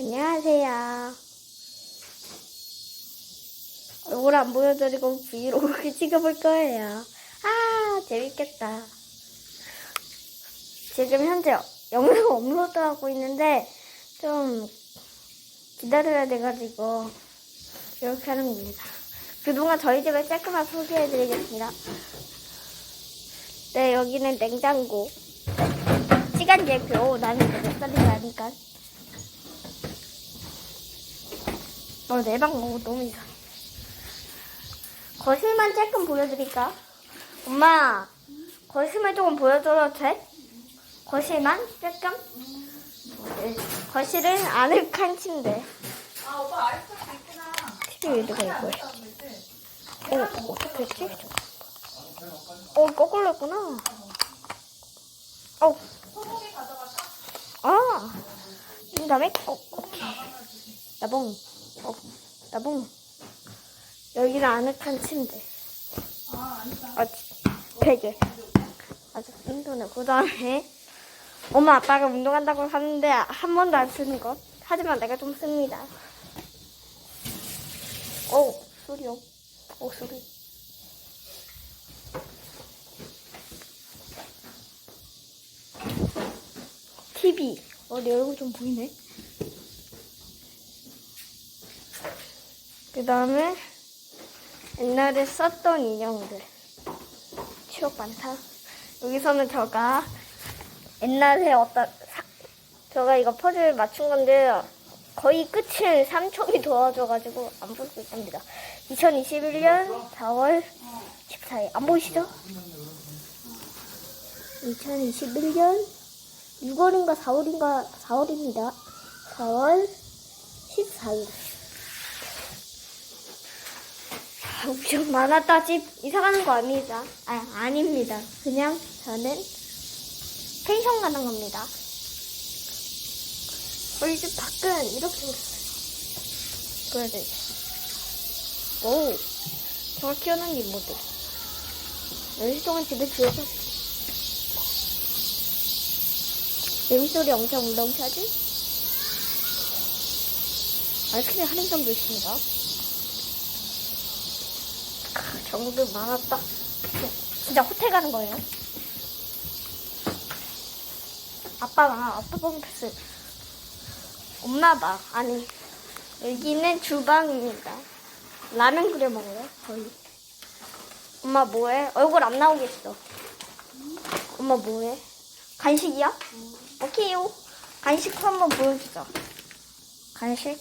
안녕하세요. 얼굴 안 보여드리고 브이로그 찍어볼 거예요. 아, 재밌겠다. 지금 현재 영상 업로드하고 있는데 좀 기다려야 돼가지고 이렇게 하는 겁니다. 그동안 저희 집을 깔끔하게 소개해드리겠습니다. 네, 여기는 냉장고. 시간 예표. 나는 몇 살인지 아니까. 어, 내방 너무, 너무 이상해. 거실만 조금 보여드릴까? 엄마, 거실만 조금 보여줘도 돼? 거실만? 조금? 네, 거실은 아늑한 침대. 아, 오빠 아이스크림 있구나. TV 위드가 이거야. 어, 어떻게 했지? 어, 거꾸로 했구나. 어, 소고기 가져갈까? 아, 그 다음에 꼭, 오케이. 나봉, 어, 나봉. 여기는 아늑한 침대. 아, 아니다. 아, 베개. 아주 힘드네. 그 다음에 엄마 아빠가 운동한다고 하는데 한 번도 안 쓰는 것. 하지만 내가 좀 씁니다. 오, 소리요. 오, 소리. TV. 어, 내 얼굴 좀 보이네. 그 다음에 옛날에 썼던 인형들. 추억 많다. 여기서는 제가 옛날에 어떤 사- 제가 이거 퍼즐 맞춘 건데 거의 끝을 삼촌이 도와줘가지고 안볼수 있답니다. 2021년 4월 14일 안 보이시죠? 2021년 6월인가 4월인가 4월입니다. 4월 14일. 아, 엄청 많았다 집 이사가는 거 아닙니다. 아 아닙니다. 그냥 저는 펜션 가는 겁니다. 우리 집 밖은 이렇게 생겼어요. 보여드릴게요. 오, 저가 키워놓은 게 뭐지? 열시 동안 집에 들어서 매미소리 엄청 울렁차지? 아이스크림 할인점도 있습니다. 크, 정글 많았다. 진짜 호텔 가는 거예요. 아빠랑 아빠 방 패스. 엄마 방 아니 여기는 주방입니다. 라면 끓여 먹어요 거의. 엄마 뭐해? 얼굴 안 나오겠어. 엄마 뭐해? 간식이야? 오케이요. 간식 한번 보여주자. 간식?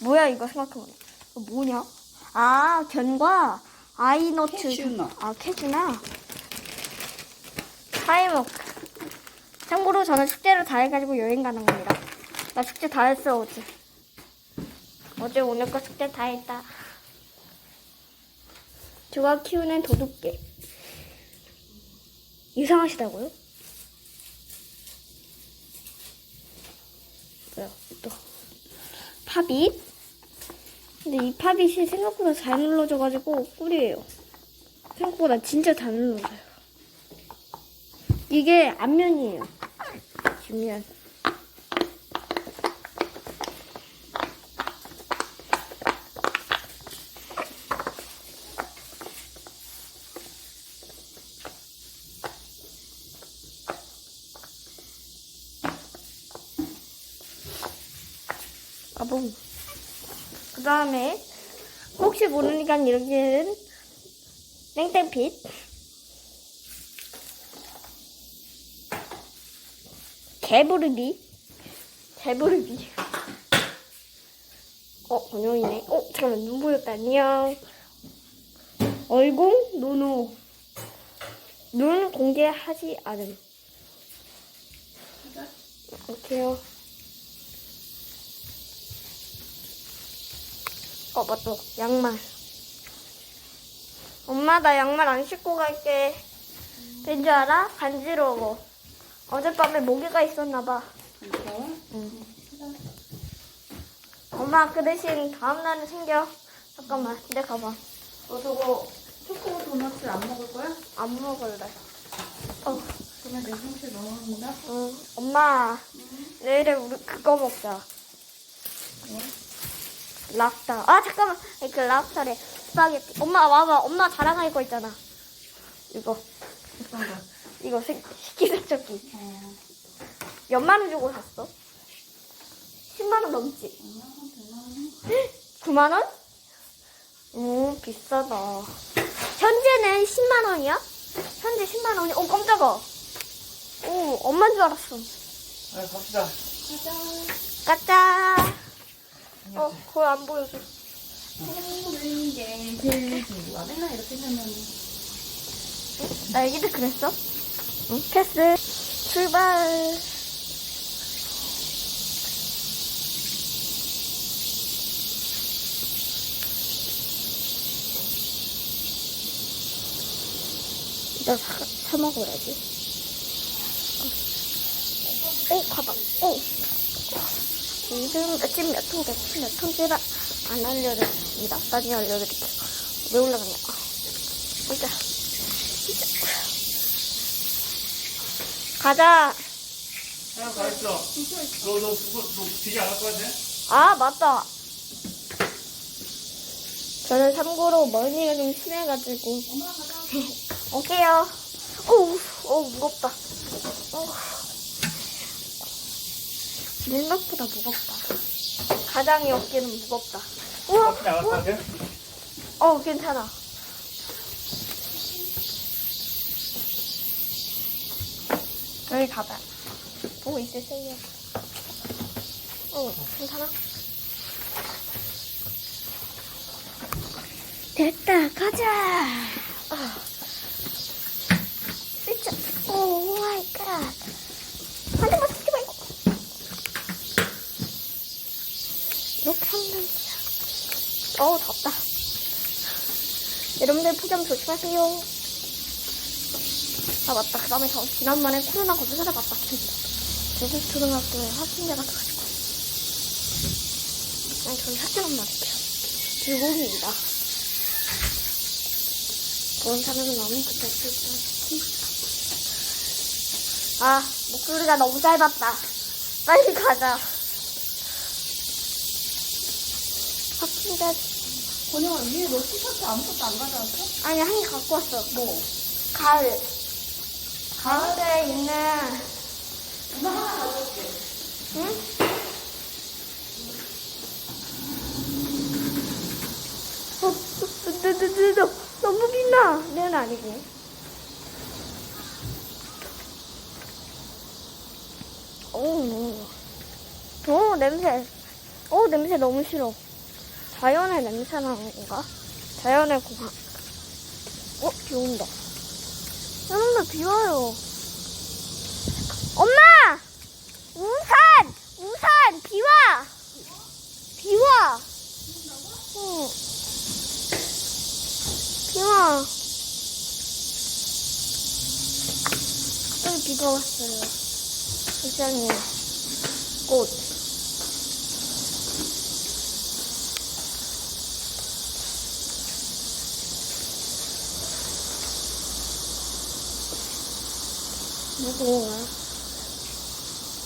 뭐야 이거 생각해보니. 뭐냐? 아 견과 아이너트. 캐슈넛. 아 캐주나. 타이머크. 참고로 저는 숙제를 다 해가지고 여행 가는 겁니다. 나 숙제 다 했어 어제. 어제 오늘 거 숙제 다 했다. 제가 키우는 도둑개. 이상하시다고요? 뭐야 또 팝잇? 근데 이 팝잇이 생각보다 잘 눌러져가지고 꿀이에요. 생각보다 진짜 잘 눌러져요. 이게 앞면이에요. 뒷면. 아봉. 그 다음에 혹시 모르니까 이렇게는 땡땡핏. 개부르기. 개부르기. 어, 번영이네. 어, 잠깐만, 눈 보였다. 안녕. 얼공, 노노. 눈 공개하지 않음. 오케이요. 어, 맞다. 양말. 엄마, 나 양말 안 신고 갈게. 왠 줄 알아? 간지러워. 어젯밤에 모기가 있었나봐. 이거? 응. 엄마, 그 대신 다음 날은 생겨. 잠깐만, 내 가방. 너 저거 초코 도넛을 안 먹을 거야? 안 먹을래. 어, 그러면 냉동실 넣어놓는다? 응. 엄마, 내일에 우리 그거 먹자. 랍스터. 아 잠깐만. 그 랍스터래. 스파게티. 엄마 와봐. 엄마 자랑할 거 있잖아. 이거. 이거 식- 식기세척기. 어. 몇만 원 주고 샀어? 10만 원 넘지? 100만 원? 9만 원? 오 비싸다. 현재는 10만 원이야? 현재 10만 원이? 어 깜짝아. 오 엄마인 줄 알았어. 아, 갑시다. 가짜. 어 거의 안 보여줘. 모든 게 들지. 와, 맨날 이렇게 하면. 나 애기도 그랬어? 응 패스. 출발. 이거 사, 사 먹어야지. 오, 어, 가방. 오. 지금 몇집 몇 통, 몇집 몇 통지라 안 알려드립니다. 나중에 알려드릴게요. 왜 올라가냐. 아, 진짜. 진짜. 가자. 하나 가 있어. 너, 너, 그거, 너 되지 않을 것 같아? 아, 맞다. 저는 참고로 멀미가 좀 심해가지고. 올게요. 어우, 어우, 무겁다. 어우. 생각보다 무겁다. 가장이 어깨는 무겁다. 우와, 커피. 같아? 어, 괜찮아. 여기 가봐. 보고 있으세요. 어, 괜찮아? 됐다, 가자! 아. 진짜, 오 마이 갓. 한 대만 치지 말고. 이렇게 하면 어우, 덥다. 여러분들 폭염 조심하세요. 아 맞다. 그 다음에 저 지난번에 코로나 검사를 받았습니다 중국 초등학교에 확진자가 돼가지고. 아니 저는 학교란 말이에요. 불공입니다. 그런 사람은 아무것도 없을 듯. 아 목소리가 너무 짧았다. 빨리 가자. 확진자 권영아, 위에 너 티셔츠 아무것도 안 가져왔어? 아니 한 개 갖고 왔어. 뭐? 가을. 가을에 있는 누나 하나 가져올게. 응? 어, 어, 너, 너, 너, 너, 너무 빛나. 내는 아니고. 오, 오, 냄새. 오, 냄새 너무 싫어. 자연의 냄새 나는 건가? 자연의 공항. 어, 비 온다. 여러분들 비 와요. 엄마! 우산! 우산! 비 와! 비 와! 응. 비 와. 갑자기 비가 왔어요. 세상에. 꽃. 무거워.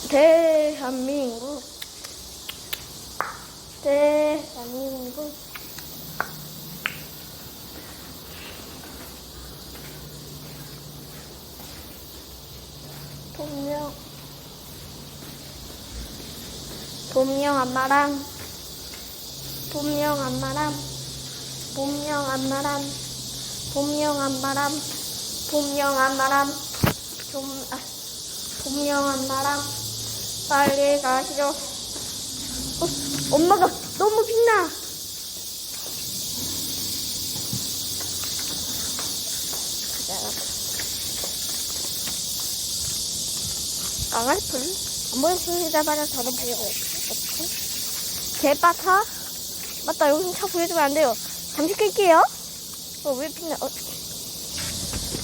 대한민국. 대한민국. 본명. 본명 안마랑. 본명 안마랑. 본명 안마랑. 본명 안마랑. 본명 안마랑. 좀, 아, 분명한 나랑 빨리 가시죠. 어, 엄마가 너무 빛나. 가자. 강아지 풀? 안 보여주자마자 저도 보여요. 어떻게? 개빠타? 맞다, 여기서 차 보여주면 안 돼요. 잠시 끌게요. 어, 왜 빛나? 어떻게?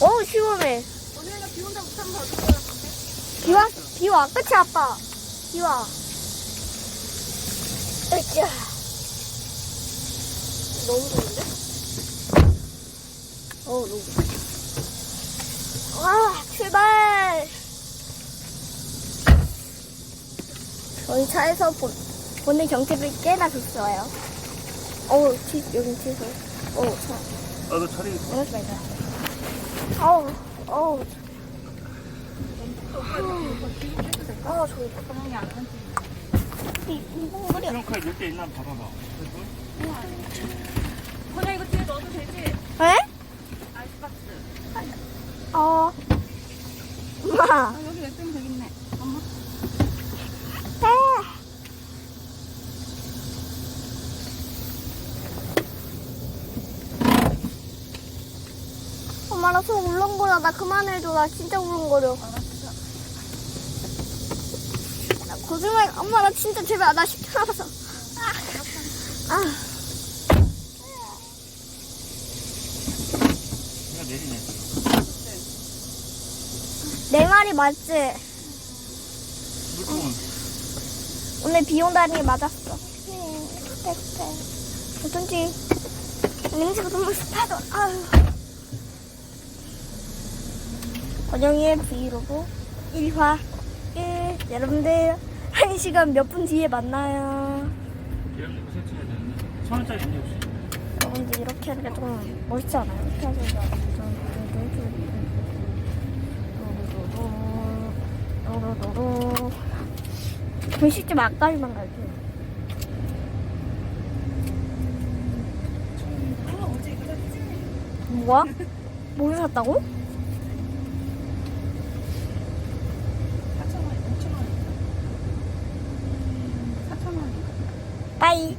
어우, 시원해. 권영이가 비 온다고 참 봐줄 거야. 비와, 비와. 그치, 아빠? 비와. 으쌰. 너무 좋은데? 어우, 너무. 와, 출발! 저희 차에서 보, 오늘 경치를 꽤나 좋어요. 어우, 치, 여긴 취소. 어우, 참. 나도 차리 이러지 말자. 어우, 어우. 어우, 저기 구멍이 안 난. 이, 그려. 트렁크에 몇개 있나 한번 봐봐봐. 그냥 이거 뒤에 넣어도 되지? 에? 아이스박스. 어. 엄마. 아, 여기 냅두면 되겠네. 엄마. 에. 엄마 나 손 울렁 거려 나 그만해줘 나 진짜 울렁거려 나 거짓말 엄마 나 진짜 제발 나 시켜놔서 아, 아. 내가 내리네. 내 말이 맞지? 물통. 오늘 비 온다는 게 맞았어 응, 그래 어쩐지 냄새가 너무 습하다 아유 권영이의 브이로그 1화 1 여러분들 1시간 몇 분 뒤에 만나요? 여러분들 이렇게 하니까 좀 멋있지 않아요? 이렇게 글씨 좀 앞까지만 갈게요 아? 뭐야? 뭘 샀다고? Bye.